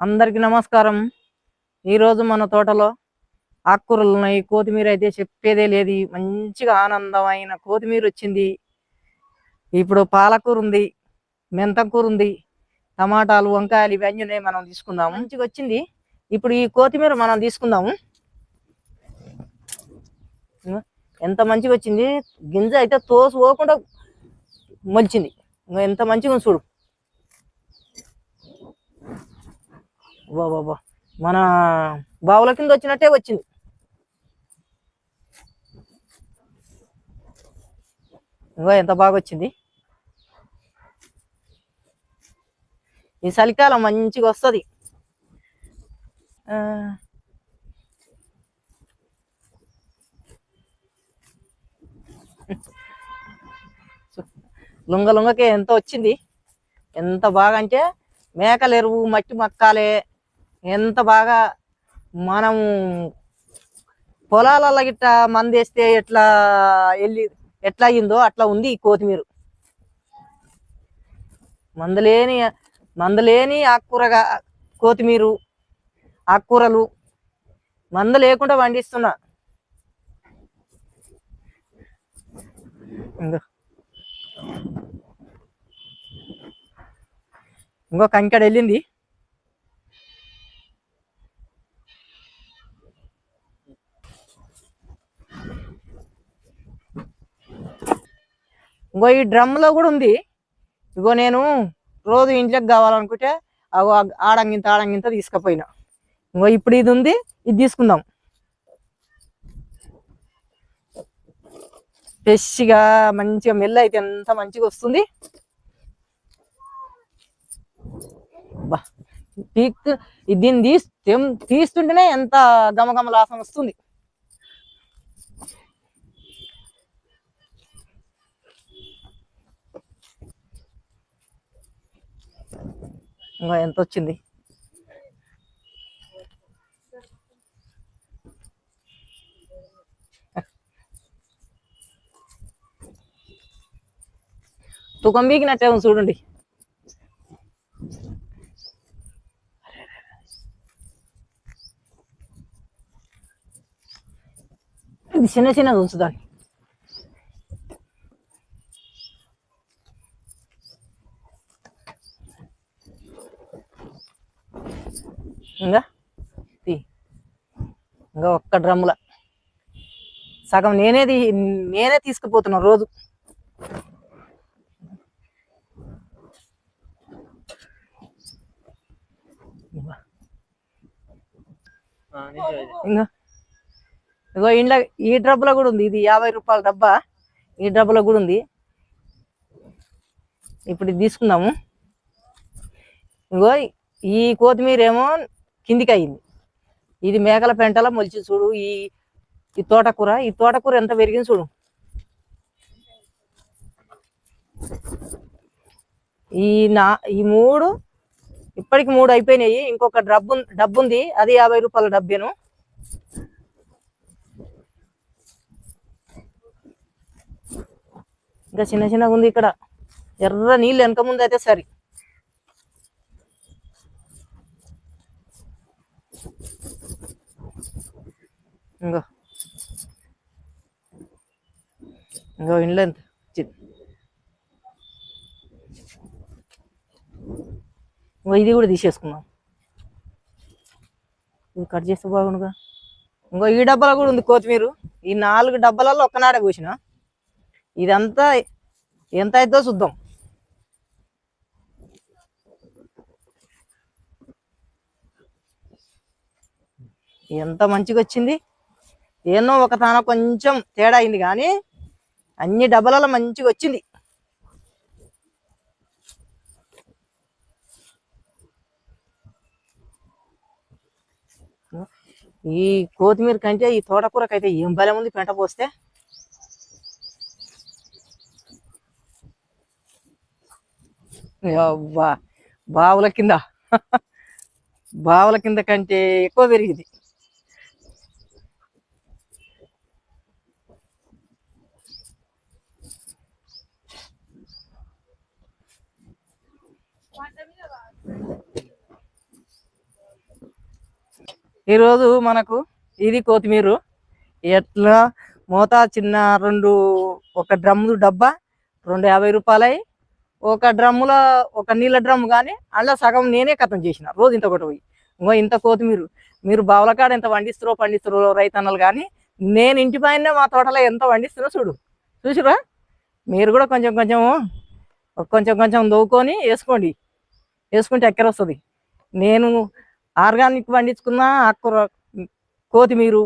అందరికీ నమస్కారం. ఈరోజు మన తోటలో ఆకుకూరలు ఉన్నాయి కొత్తిమీర అయితే చెప్పేదే లేదు. మంచిగా ఆనందమైన కొత్తిమీర వచ్చింది. ఇప్పుడు పాలకూర ఉంది మెంతకూర ఉంది టమాటాలు వంకాయలు ఇవన్నీ ఉన్నాయి మనం తీసుకుందాము మంచిగా వచ్చింది. ఇప్పుడు ఈ కొత్తిమీర మనం తీసుకుందాము ఎంత మంచిగా వచ్చింది? గింజ అయితే తోసు పోకుండా మొలిచింది. ఎంత మంచిగా ఉంది చూడు. బాబా మన బావుల కింద వచ్చినట్టే వచ్చింది. ఇంకా ఎంత బాగా వచ్చింది? ఈ చలికాలం మంచిగా వస్తుంది. లుంగ లుంగకే ఎంత వచ్చింది? ఎంత బాగా అంటే మేకలు ఎరువు మట్టి మక్కాలే ఎంత బాగా మనం పొలాలలో గిట్ట మందేస్తే ఎట్లా వెళ్ళి ఎట్లా అయ్యిందో అట్లా ఉంది ఈ కొత్తిమీర. మందలేని మందలేని ఆకుకూరగా కొత్తిమీర ఆకుకూరలు మంద లేకుండా పండిస్తున్నా. ఇంకో ఇంకో కంకెడ వెళ్ళింది. ఇంకో ఈ డ్రమ్లో కూడా ఉంది. ఇగో నేను రోజు ఇంట్లోకి కావాలనుకుంటే అగో ఆడంగింత ఆడంగింత తీసుకుపోయినా. ఇంకో ఇప్పుడు ఇది ఉంది ఇది తీసుకుందాం. ఫ్రెష్గా మంచిగా మెల్ల అయితే ఎంత మంచిగా వస్తుంది. దీన్ని తీస్తుంటేనే ఎంత గమగమ లాసం వస్తుంది. ఇంకా ఎంత వచ్చింది తుకం బీకినట్టే ఉంది చూడండి. ఇది చిన్న చిన్నది ఉంచుదాన్ని. ఇంకా? తీ. ఇంకా ఒక్క డ్రమ్ముల. సగం నేనే నేనే తీసుకుపోతున్నా రోజు. ఇంకా? ఇగో ఇంట్లో ఈ డబ్బులో కూడా ఉంది. ఇది యాభై రూపాయల డబ్బా. ఈ డబ్బులో కూడా ఉంది. ఇప్పుడు ఇది తీసుకుందాము. ఇగో ఈ కొత్తిమీర ఏమో కిందికి అయింది ఇది మేకల పెంటలో మొలిచి చూడు ఈ ఈ తోటకూర ఈ తోటకూర ఎంత పెరిగింది చూడు. ఈ నా ఈ మూడు ఇప్పటికి మూడు అయిపోయినాయి. ఇంకొక డబ్బు డబ్బు ఉంది అది యాభై రూపాయల డబ్బేను. ఇంకా చిన్న చిన్నగా ఉంది ఇక్కడ. ఎర్ర నీళ్ళు వెనక ముందు అయితే సరి. ఇంకో ఇంకో ఇంట్లో ఎంత ఇంకో ఇది కూడా తీసేసుకున్నాం ఇది కట్ చేస్తే బాగుండుగా. ఇంకో ఈ డబ్బాలో కూడా ఉంది కొత్తిమీర. ఈ నాలుగు డబ్బాలలో ఒక్కనాడే కూసిన. ఇదంతా ఎంత అవుతుందో చూద్దాం. ఎంత మంచిగా వచ్చింది ఏనో ఒక తాన కొంచెం తేడా అయింది కానీ అన్ని డబ్బాలలో మంచిగా వచ్చింది. ఈ కొత్తిమీర కంటే ఈ తోటకూరకైతే ఏం బలం ఉంది పెంట పోస్తే. బావుల కింద. బావుల కింద కంటే ఎక్కువ పెరిగింది. ఈరోజు మనకు ఇది కొత్తిమీర. ఎట్లా? మోతా చిన్న రెండు ఒక డ్రమ్ము డబ్బా రెండు యాభై రూపాయలයි ఒక డ్రమ్ములో ఒక నీళ్ళ డ్రమ్ము కానీ అలా సగం నేనే కథం చేసిన. రోజు ఇంత ఒకటి పోయి ఇంకో ఇంత కొత్తిమీర. మీరు బావలకాడ ఎంత పండిస్తారో పండిస్తారో రైతన్నలు కానీ నేను ఇంటి పైన మా తోటలో ఎంత పండిస్తున్నా చూడు. చూసిరా మీరు కూడా కొంచెం కొంచెం కొంచెం కొంచెం దవ్వుకొని వేసుకోండి. వేసుకుంటే ఎక్కడ వస్తుంది నేను ఆర్గానిక్ పండించుకున్న ఆకుకూర కోతిమీరు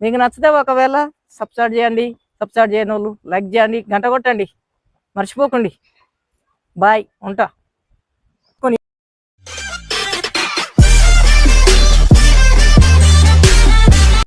మీకు నచ్చితే ఒకవేళ సబ్స్క్రైబ్ చేయండి సబ్స్క్రైబ్ చేయని వాళ్ళు లైక్ చేయండి గంట కొట్టండి. మర్చిపోకండి. బాయ్ ఉంటా.